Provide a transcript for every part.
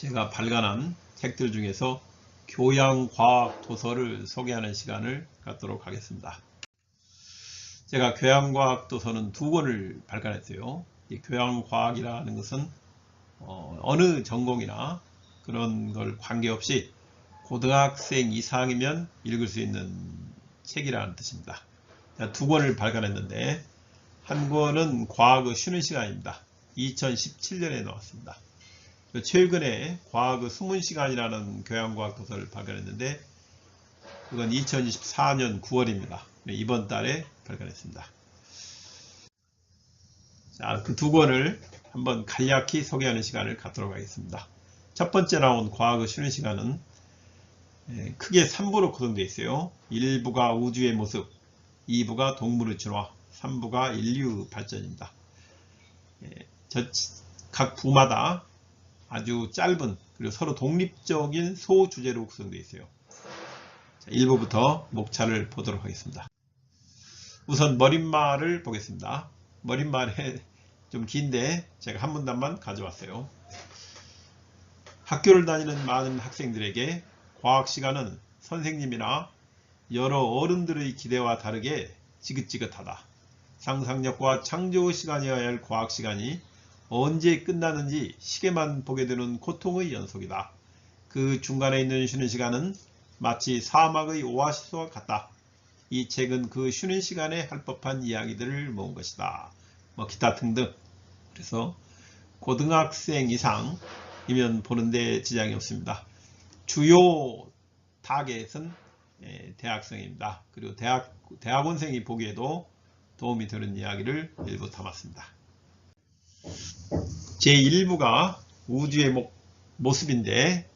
제가 발간한 책들 중에서 교양과학 도서를 소개하는 시간을 갖도록 하겠습니다. 제가 교양과학 도서는 두 권을 발간했어요. 이 교양과학이라는 것은 어, 느 전공이나 그런 걸 관계없이 고등학생 이상이면 읽을 수 있는 책이라는 뜻입니다. 두 권을 발간했는데 한 권은 과학의 쉬는 시간입니다. 2017년에 나왔습니다. 최근에 과학의 숨은 시간이라는 교양과학 도서를 발간했는데 그건 2024년 9월입니다. 이번 달에 발간했습니다. 자, 그 두 권을 한번 간략히 소개하는 시간을 갖도록 하겠습니다. 첫 번째 나온 과학의 쉬는 시간은 예, 크게 3부로 구성되어 있어요. 1부가 우주의 모습, 2부가 동물의 진화, 3부가 인류 발전입니다. 예, 각 부마다 아주 짧은 그리고 서로 독립적인 소주제로 구성되어 있어요. 자, 1부부터 목차를 보도록 하겠습니다. 우선 머릿말을 보겠습니다. 머릿말에 좀 긴데 제가 한 문단만 가져왔어요. 학교를 다니는 많은 학생들에게 과학 시간은 선생님이나 여러 어른들의 기대와 다르게 지긋지긋하다. 상상력과 창조 시간이어야 할 과학 시간이 언제 끝나는지 시계만 보게 되는 고통의 연속이다. 그 중간에 있는 쉬는 시간은 마치 사막의 오아시스와 같다. 이 책은 그 쉬는 시간에 할 법한 이야기들을 모은 것이다. 뭐 기타 등등. 그래서 고등학생 이상이면 보는데 지장이 없습니다. 주요 타겟은 예, 대학생입니다. 그리고 대학, 대학원생이 보기에도 도움이 되는 이야기를 일부 담았습니다. 제1부가 우주의 모, 모습인데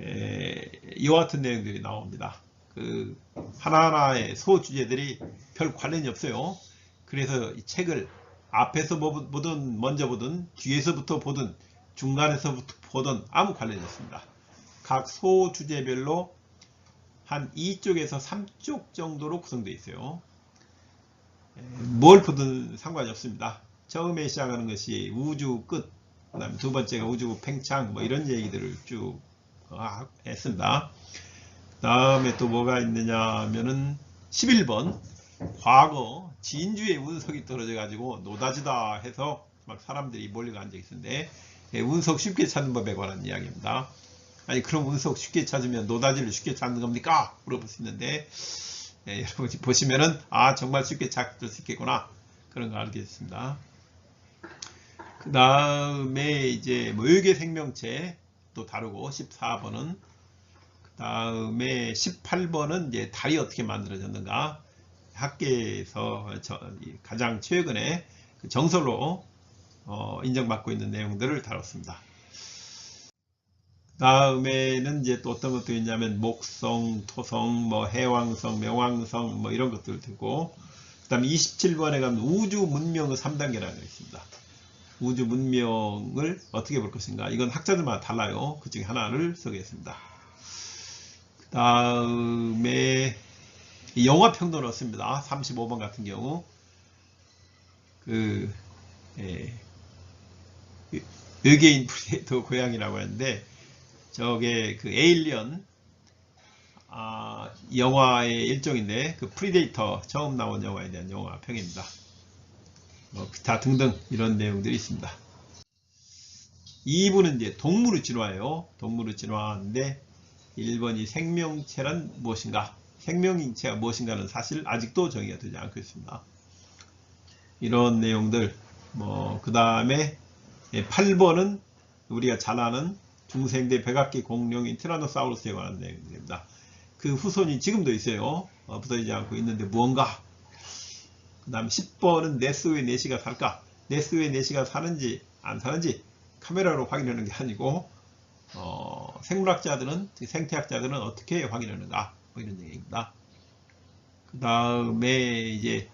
에, 이와 같은 내용들이 나옵니다. 그 하나하나의 소주제들이 별 관련이 없어요. 그래서 이 책을 앞에서 보든 먼저 보든 뒤에서부터 보든 중간에서부터 보든 아무 관련이 없습니다. 각 소주제별로 한 2쪽에서 3쪽 정도로 구성되어 있어요. 뭘 보든 상관이 없습니다. 처음에 시작하는 것이 우주 끝, 그 다음에 두 번째가 우주 팽창, 뭐 이런 얘기들을 쭉 어, 했습니다. 그 다음에 또 뭐가 있느냐 하면은 11번, 과거 진주의 운석이 떨어져 가지고 노다지다 해서 막 사람들이 몰려 앉아 있는데 예, 운석 쉽게 찾는 법에 관한 이야기입니다. 아니 그럼 운석 쉽게 찾으면 노다지를 쉽게 찾는 겁니까? 물어볼 수 있는데 예, 여러분이 보시면은 아 정말 쉽게 찾을 수 있겠구나 그런 거 알게 됐습니다. 그 다음에 이제 모욕의 생명체 또 다루고 14번은 그 다음에 18번은 이제 달이 어떻게 만들어졌는가 학계에서 가장 최근에 그 정설로 어 인정받고 있는 내용들을 다뤘습니다. 다음에는 이제 또 어떤 것도 있냐면 목성, 토성, 뭐 해왕성, 명왕성 뭐 이런 것들 두고 그 다음에 27번에 가면 우주 문명의 3단계라는 게 있습니다. 우주 문명을 어떻게 볼 것인가. 이건 학자들마다 달라요. 그 중에 하나를 소개했습니다. 그 다음에 영화 평론을 얻습니다. 35번 같은 경우. 그 예, 외계인 프레이터 고양이라고 하는데 저게 그 에일리언 아, 영화의 일종인데 그 프리데이터 처음 나온 영화에 대한 영화 평입니다. 뭐 기타 등등 이런 내용들이 있습니다. 2부는 이제 동물의 진화예요. 동물의 진화인데 1번이 생명체란 무엇인가? 생명체가 무엇인가는 사실 아직도 정의가 되지 않고 있습니다. 이런 내용들 뭐 그 다음에 8번은 우리가 잘 아는 중생대 백악기 공룡인 티라노사우루스에 관한 내용입니다. 그 후손이 지금도 있어요. 없어지지 않고 있는데 무언가 그 다음 10번은 네스웨 네시가 살까? 네스웨 네시가 사는지 안 사는지 카메라로 확인하는 게 아니고 어, 생물학자들은 생태학자들은 어떻게 확인하는가? 뭐 이런 얘기입니다. 그 다음에 이제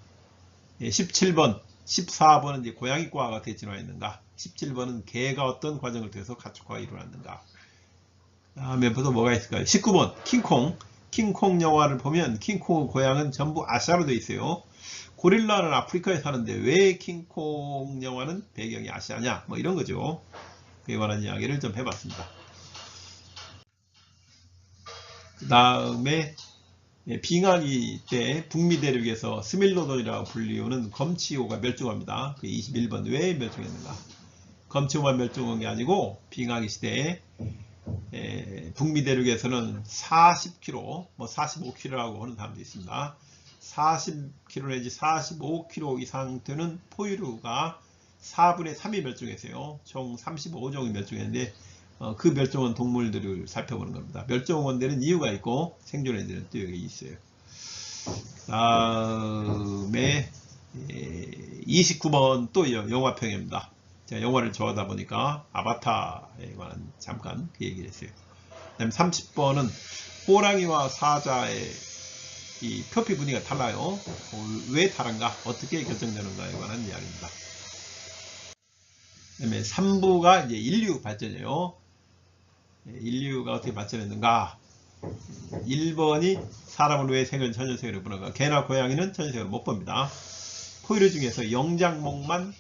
17번 14번은 이제 고양이과가 어떻게 진화했는가? 17번은 개가 어떤 과정을 통해서 가축화가 일어났는가? 그 다음에 또 뭐가 있을까요? 19번 킹콩. 킹콩 영화를 보면 킹콩의 고향은 전부 아시아로 되어 있어요 고릴라는 아프리카에 사는데 왜 킹콩 영화는 배경이 아시아냐? 뭐 이런 거죠. 그에 관한 이야기를 좀 해봤습니다. 그 다음에 예, 빙하기 때 북미 대륙에서 스밀로돈이라고 불리우는 검치호가 멸종합니다. 그 21번 왜 멸종했는가? 검치호만 멸종한 게 아니고 빙하기 시대에 예, 북미 대륙에서는 40km, 뭐 45km라고 하는 사람도 있습니다. 40km 내지 45km 이상 되는 포유류가 4분의 3이 멸종했어요. 총 35종이 멸종했는데 어, 그 멸종한 동물들을 살펴보는 겁니다. 멸종원 되는 이유가 있고 생존에 되는 또 여기 있어요. 다음에 29번 또 영화평입니다. 제가 영화를 좋아하다 보니까 아바타에 관한 잠깐 그 얘기를 했어요. 그 다음에 30번은 호랑이와 사자의 이 표피 분위기가 달라요. 어, 왜 다른가? 어떻게 결정되는가에 관한 이야기입니다. 그 다음에 3부가 이제 인류 발전이에요. 예, 인류가 어떻게 발전했는가? 1번이 사람은 왜 생을 천연세계를 보는가? 개나 고양이는 천연세계를 못 봅니다. 포유류 중에서 영장목만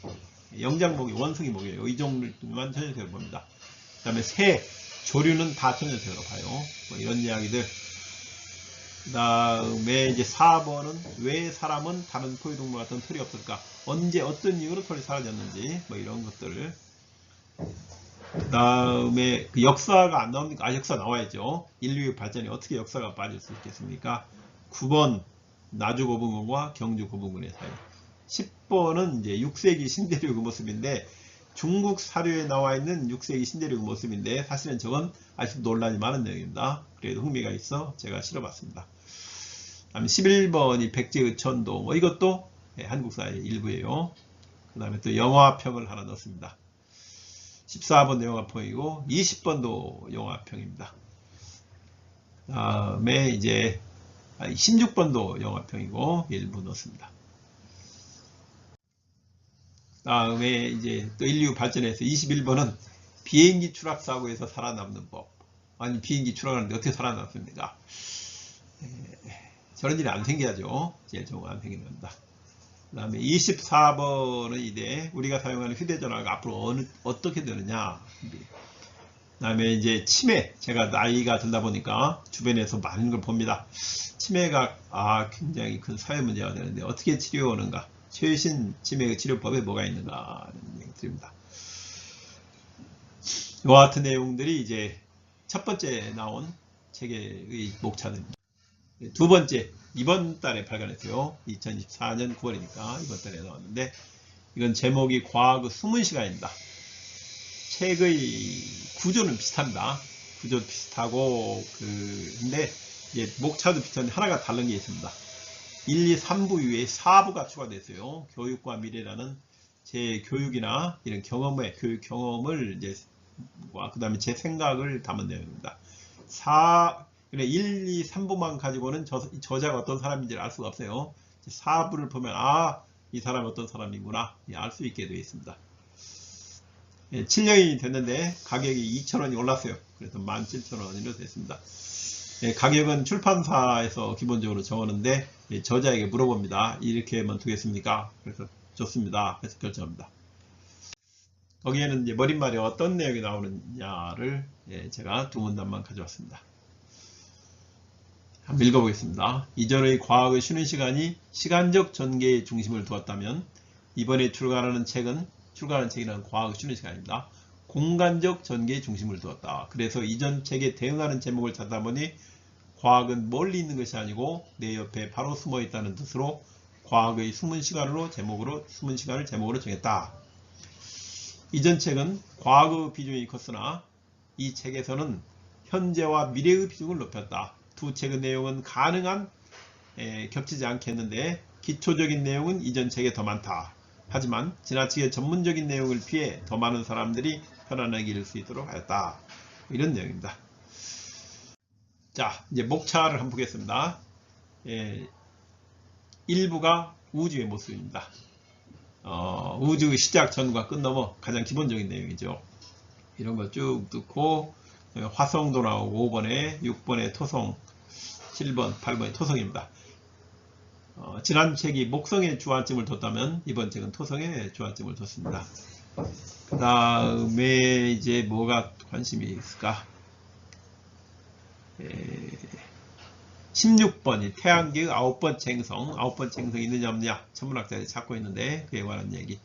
영장목이 원숭이 목이에요. 이 종류만 천연세계를 봅니다. 그 다음에 새, 조류는 다 천연세계로 봐요. 뭐 이런 이야기들. 그 다음에 이제 4번은 왜 사람은 다른 포유동물 같은 털이 없을까? 언제 어떤 이유로 털이 사라졌는지 뭐 이런 것들을 그 다음에 그 역사가 안 나옵니까? 아 역사 나와야죠. 인류의 발전이 어떻게 역사가 빠질 수 있겠습니까? 9번 나주 고분군과 경주 고분군의 사이 10번은 이제 6세기 신대륙 의 모습인데 중국 사료에 나와 있는 6세기 신대륙 의 모습인데 사실은 저건 아직도 논란이 많은 내용입니다. 그래도 흥미가 있어 제가 실어봤습니다. 다음 11번이 백제의천도 뭐 이것도 예, 한국사의 일부예요. 그 다음에 또 영화평을 하나 넣습니다. 14번도 영화평이고 20번도 영화평입니다. 그 다음에 이제 16번도 영화평이고 일부 넣습니다. 다음에 이제 또 인류 발전해서 21번은 비행기 추락 사고에서 살아남는 법. 아니 비행기 추락하는데 어떻게 살아남습니까? 저런 일이 안 생겨야죠. 제일 좋은 안 생기는 겁니다. 그 다음에 24번은 이제 우리가 사용하는 휴대전화가 앞으로 어느, 어떻게 되느냐. 그 다음에 이제 치매. 제가 나이가 들다 보니까 주변에서 많은 걸 봅니다. 치매가 아 굉장히 큰 사회 문제가 되는데 어떻게 치료하는가. 최신 치매 치료법에 뭐가 있는가 드립니다. 이와 같은 내용들이 이제 첫 번째 나온 책의 목차입니다. 두 번째, 이번 달에 발간했어요. 2024년 9월이니까 이번 달에 나왔는데 이건 제목이 과학의 숨은 시간입니다. 책의 구조는 비슷합니다. 구조 비슷하고 그 근데 이제 목차도 비슷한데 하나가 다른 게 있습니다. 1, 2, 3부 이후에 4부가 추가됐어요. 교육과 미래라는 제 교육이나 이런 경험의 교육 경험을 이제 그 다음에 제 생각을 담은 내용입니다. 4, 1, 2, 3부만 가지고는 저, 저자가 어떤 사람인지를 알 수가 없어요. 4부를 보면 아, 이 사람이 어떤 사람이구나 예, 알수 있게 되어 있습니다. 예, 7년이 됐는데 가격이 2,000원이 올랐어요. 그래서 17,000원으로 됐습니다. 예, 가격은 출판사에서 기본적으로 정하는데 예, 저자에게 물어봅니다. 이렇게만 두겠습니까? 그래서 좋습니다. 그래서 결정합니다. 거기에는 이제 머릿말에 어떤 내용이 나오느냐를 예, 제가 두 문단만 가져왔습니다. 한번 읽어보겠습니다. 이전의 과학의 쉬는 시간이 시간적 전개의 중심을 두었다면 이번에 출간하는 책은 출간하는 책이라는 과학의 쉬는 시간입니다. 공간적 전개의 중심을 두었다. 그래서 이전 책에 대응하는 제목을 찾다 보니 과학은 멀리 있는 것이 아니고 내 옆에 바로 숨어 있다는 뜻으로 과학의 숨은 시간으로 제목으로 숨은 시간을 제목으로 정했다. 이전 책은 과학의 비중이 컸으나 이 책에서는 현재와 미래의 비중을 높였다. 두 책의 내용은 가능한 에, 겹치지 않겠는데 기초적인 내용은 이전 책에 더 많다. 하지만 지나치게 전문적인 내용을 피해 더 많은 사람들이 편안하게 읽을 수 있도록 하였다. 이런 내용입니다. 자, 이제 목차를 한번 보겠습니다. 예, 1부가 우주의 모습입니다. 어, 우주 시작 전과 끝 넘어 가장 기본적인 내용이죠. 이런 거쭉 듣고 화성도 나오고 5번에 6번에 토성 7번, 8번의 토성입니다. 어, 지난 책이 목성에 주안점을 뒀다면 이번 책은 토성에 주안점을 뒀습니다. 그 다음에 이제 뭐가 관심이 있을까? 에... 16번이 태양계의 아홉 번째 행성, 아홉 번째 행성이 있느냐 없느냐 천문학자들이 찾고 있는데 그에 관한 얘기.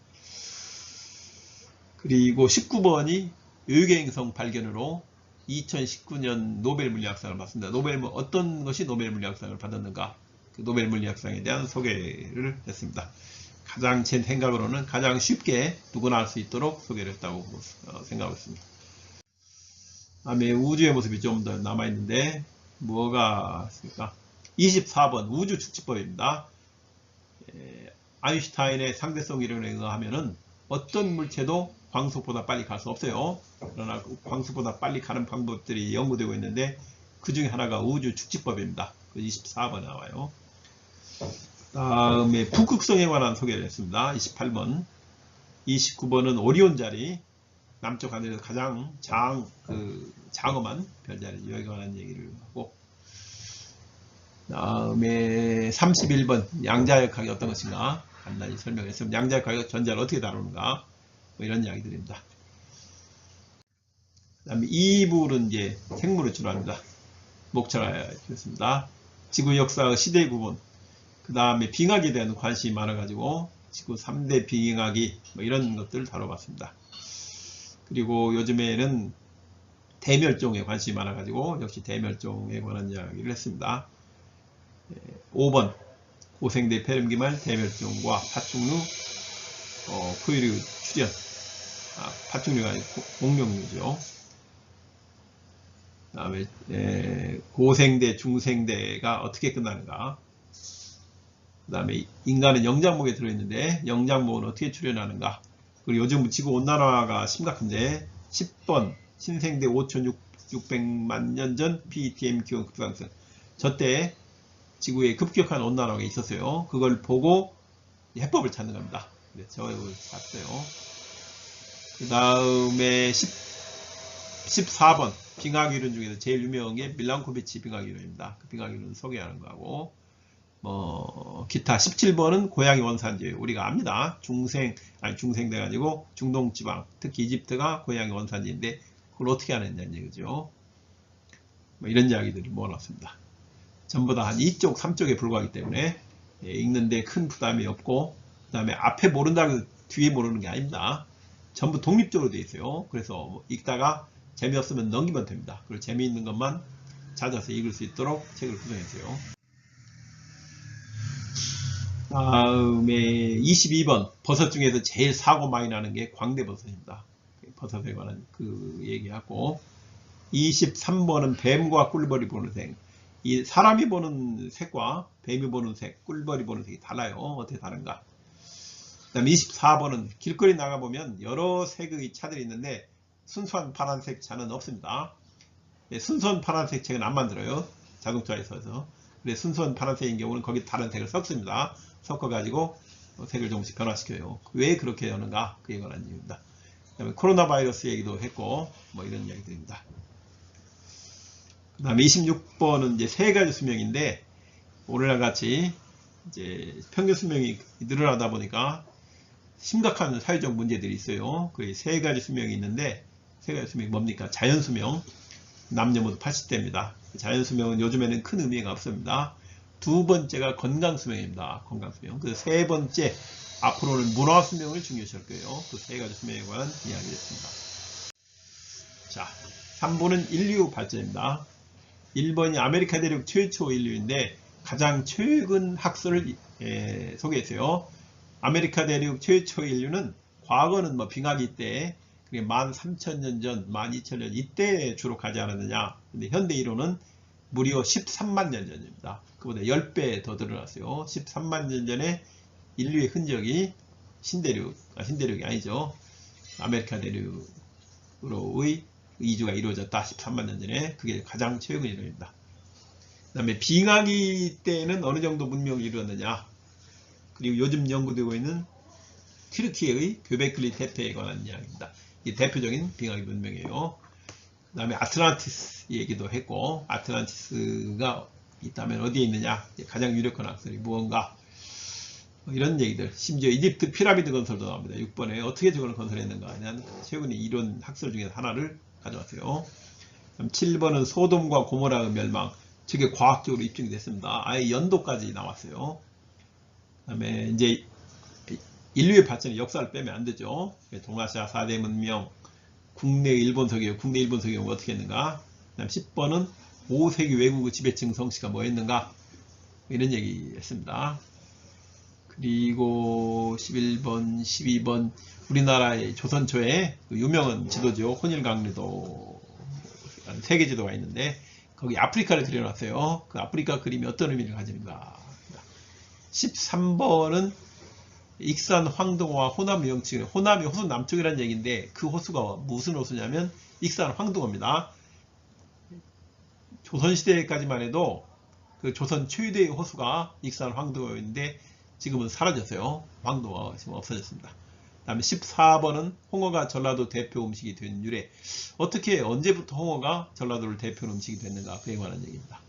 그리고 19번이 외계행성 발견으로 2019년 노벨 물리학상을 받습니다. 노벨 뭐 어떤 것이 노벨 물리학상을 받았는가? 그 노벨 물리학상에 대한 소개를 했습니다. 가장 제 생각으로는 가장 쉽게 누구나 알수 있도록 소개를 했다고 어, 생각하고 있습니다. 다음에 우주의 모습이 좀 더 남아 있는데 뭐가 있습니까? 24번 우주 축지법입니다. 에, 아인슈타인의 상대성 이론에 의하면은 어떤 물체도 광속보다 빨리 갈 수 없어요. 그러나 그 광속보다 빨리 가는 방법들이 연구되고 있는데 그 중에 하나가 우주 축지법입니다. 그 24번 나와요. 다음에 북극성에 관한 소개를 했습니다. 28번. 29번은 오리온 자리. 남쪽 하늘에서 가장 장, 그, 장엄한 별자리. 여기 관한 얘기를 하고. 다음에 31번. 양자역학이 어떤 것인가. 간단히 설명했습니다. 양자역학이 전자를 어떻게 다루는가. 뭐 이런 이야기들입니다. 그 다음에 2부는 이제 생물을 주로 합니다. 목차였습니다. 지구 역사 시대 구분. 그 다음에 빙하기에 대한 관심이 많아가지고 지구 3대 빙하기 뭐 이런 것들을 다뤄봤습니다. 그리고 요즘에는 대멸종에 관심이 많아가지고 역시 대멸종에 관한 이야기를 했습니다. 5번 고생대 폐렴기말 대멸종과 파충류 어, 포유류 출현 아, 파충류가 공룡류죠. 그 다음에 고생대 중생대가 어떻게 끝나는가 그 다음에 인간은 영장목에 들어있는데 영장목은 어떻게 출현하는가 그리고 요즘 지구 온난화가 심각한데 10번 신생대 5,600만 년 전 PTM 기온 급상승 저때 지구에 급격한 온난화가 있었어요. 그걸 보고 해법을 찾는 겁니다. 네, 저걸 찾어요. 그 다음에 14번 빙하기론 중에서 제일 유명한 게 밀랑코비치 빙하기론입니다. 그 빙하기론 소개하는 거하고 뭐 기타 17번은 고양이 원산지 우리가 압니다. 중생 아니 중생 돼가지고 중동 지방 특히 이집트가 고양이 원산지인데 그걸 어떻게 하느냐는 얘기죠. 뭐 이런 이야기들이 모아놨습니다. 전부 다 한 2쪽 3쪽에 불과하기 때문에 예, 읽는데 큰 부담이 없고 그 다음에 앞에 모른다고 뒤에 모르는 게 아닙니다. 전부 독립적으로 되어 있어요. 그래서 뭐 읽다가 재미없으면 넘기면 됩니다. 그리고 재미있는 것만 찾아서 읽을 수 있도록 책을 구성했어요. 다음에 22번 버섯 중에서 제일 사고 많이 나는 게 광대버섯입니다. 버섯에 관한 그 얘기하고 23번은 뱀과 꿀벌이 보는 색. 이 사람이 보는 색과 뱀이 보는 색, 꿀벌이 보는 색이 달라요. 어떻게 다른가? 그 다음에 24번은 길거리 나가 보면 여러 색의 차들이 있는데 순수한 파란색 차는 없습니다. 네, 순수한 파란색 차는 안 만들어요. 자동차에 있어서. 근데 순수한 파란색인 경우는 거기 다른 색을 섞습니다. 섞어가지고 색을 조금씩 변화시켜요. 왜 그렇게 하는가? 그에 관한 이유입니다. 그 다음에 코로나 바이러스 얘기도 했고, 뭐 이런 이야기들입니다. 그 다음에 26번은 이제 세 가지 수명인데, 오늘날 같이 이제 평균 수명이 늘어나다 보니까 심각한 사회적 문제들이 있어요. 그 세 가지 수명이 있는데, 세 가지 수명이 뭡니까? 자연 수명. 남녀 모두 80대입니다. 자연 수명은 요즘에는 큰 의미가 없습니다. 두 번째가 건강수명입니다. 건강수명. 그 세 번째, 앞으로는 문화수명을 중요시 할 거예요. 그 세 가지 수명에 관한 이야기였습니다. 자, 3번은 인류 발전입니다. 1번이 아메리카 대륙 최초 인류인데 가장 최근 학설을 예, 소개했어요. 아메리카 대륙 최초 인류는 과거는 뭐 빙하기 때 그게 13,000년 전, 12,000년 이때 주로 가지 않았느냐. 근데 현대 이론은 무려 13만 년 전입니다. 그보다 10배 더 늘어났어요. 13만 년 전에 인류의 흔적이 신대륙, 아, 신대륙이 아니죠. 아메리카 대륙으로의 이주가 이루어졌다. 13만 년 전에 그게 가장 최근 이론입니다. 그 다음에 빙하기 때는 어느 정도 문명을 이루었느냐 그리고 요즘 연구되고 있는 튀르키예의 교베클리 테페에 관한 이야기입니다. 이 대표적인 빙하기 문명이에요. 그 다음에 아틀란티스 얘기도 했고 아틀란티스가 있다면 어디에 있느냐? 가장 유력한 학설이 무언가? 뭐 이런 얘기들. 심지어 이집트 피라미드 건설도 나옵니다. 6번에 어떻게 저걸 건설했는가? 대한 최근의 이론 학설 중에 하나를 가져왔어요. 7번은 소돔과 고모라의 멸망. 저게 과학적으로 입증이 됐습니다. 아예 연도까지 나왔어요. 그 다음에 이제 인류의 발전의 역사를 빼면 안 되죠. 동아시아 4대 문명, 국내 일본 서기업, 국내 일본 서기업은 어떻게 했는가? 그다음 10번은 5세기 외국의 지배층 성씨가 뭐였는가? 이런 얘기 했습니다. 그리고 11번, 12번 우리나라의 조선 초에 그 유명한 지도죠. 혼일강리도 세계 지도가 있는데 거기 아프리카를 그려놨어요. 그 아프리카 그림이 어떤 의미를 가지는가? 13번은 익산 황동호와 호남 명칭, 호남이 호수 남쪽이라는 얘기인데 그 호수가 무슨 호수냐면 익산 황동호입니다. 조선시대까지만 해도 그 조선 최대의 호수가 익산 황동호인데 지금은 사라졌어요. 황동호가 지금 없어졌습니다. 그 다음에 14번은 홍어가 전라도 대표 음식이 된 유래. 어떻게 언제부터 홍어가 전라도를 대표 음식이 됐는가 그에 관한 얘기입니다.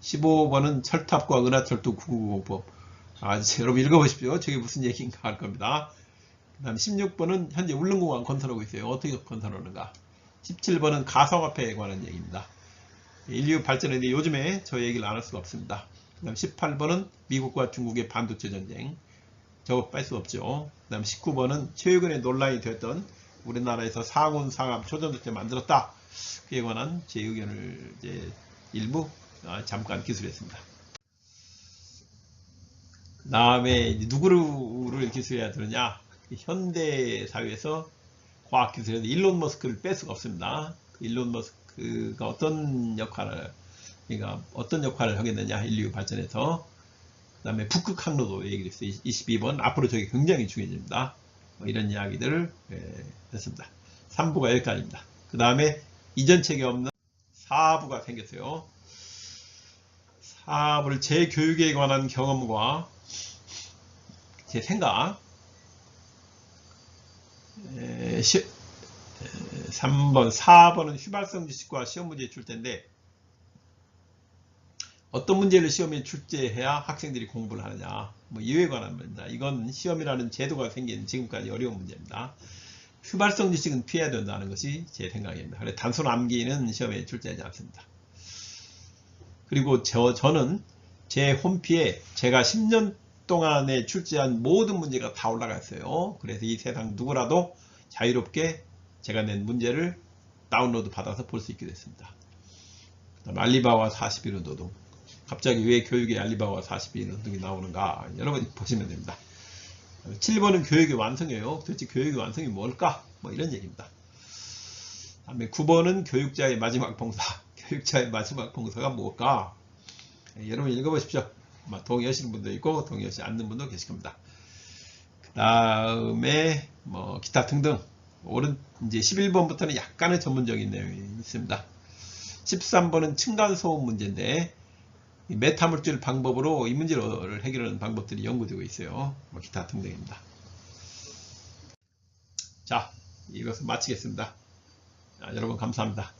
15번은 철탑과 은하철도 990법. 아, 여러분 읽어보십시오. 저게 무슨 얘기인가 할 겁니다. 그 다음 16번은 현재 울릉공항 건설하고 있어요. 어떻게 건설하는가. 17번은 가상화폐에 관한 얘기입니다. 인류 발전에 요즘에 저 얘기를 안 할 수가 없습니다. 그 다음 18번은 미국과 중국의 반도체 전쟁. 저거 뺄 수 없죠. 그 다음 19번은 최근에 논란이 되었던 우리나라에서 상온 상암 초전도체 만들었다. 그에 관한 제 의견을 이제 일부 아, 잠깐 기술했습니다. 그 다음에 누구를 기술해야 되느냐? 현대 사회에서 과학 기술에서 일론 머스크를 뺄 수가 없습니다. 그 일론 머스크가 어떤 역할을 그러니까 어떤 역할을 하겠느냐 인류 발전에서 그 다음에 북극 항로도 얘기했어요. 22번 앞으로 저게 굉장히 중요해집니다. 뭐 이런 이야기들을 예, 했습니다. 3부가 여기까지입니다. 그 다음에 이전 책에 없는 4부가 생겼어요. 4부를 제 교육에 관한 경험과 제 생각 에, 시, 에, 3번, 4번은 휘발성 지식과 시험 문제 줄 텐데 어떤 문제를 시험에 출제해야 학생들이 공부를 하느냐 뭐 이에 관한 문제입니다. 이건 시험이라는 제도가 생긴 지금까지 어려운 문제입니다. 휘발성 지식은 피해야 된다는 것이 제 생각입니다. 그래 단순 암기는 시험에 출제하지 않습니다. 그리고 저, 저는 제 홈피에 제가 10년 동안에 출제한 모든 문제가 다 올라가 있어요. 그래서 이 세상 누구라도 자유롭게 제가 낸 문제를 다운로드 받아서 볼 수 있게 됐습니다. 알리바와 41은 노동. 갑자기 왜 교육에 알리바와 41은 노동이 나오는가? 여러분 보시면 됩니다. 7번은 교육의 완성이에요. 도대체 교육의 완성이 뭘까? 뭐 이런 얘기입니다. 다음에 9번은 교육자의 마지막 봉사. 교육자의 마지막 봉사가 뭘까? 예, 여러분 읽어보십시오. 아마 동의하시는 분도 있고 동의하지 않는 분도 계실 겁니다. 그 다음에 뭐 기타 등등 오른 이제 11번부터는 약간의 전문적인 내용이 있습니다. 13번은 층간소음 문제인데 메타물질 방법으로 이 문제를 해결하는 방법들이 연구되고 있어요. 뭐 기타 등등입니다. 자, 이것을 마치겠습니다. 자, 여러분 감사합니다.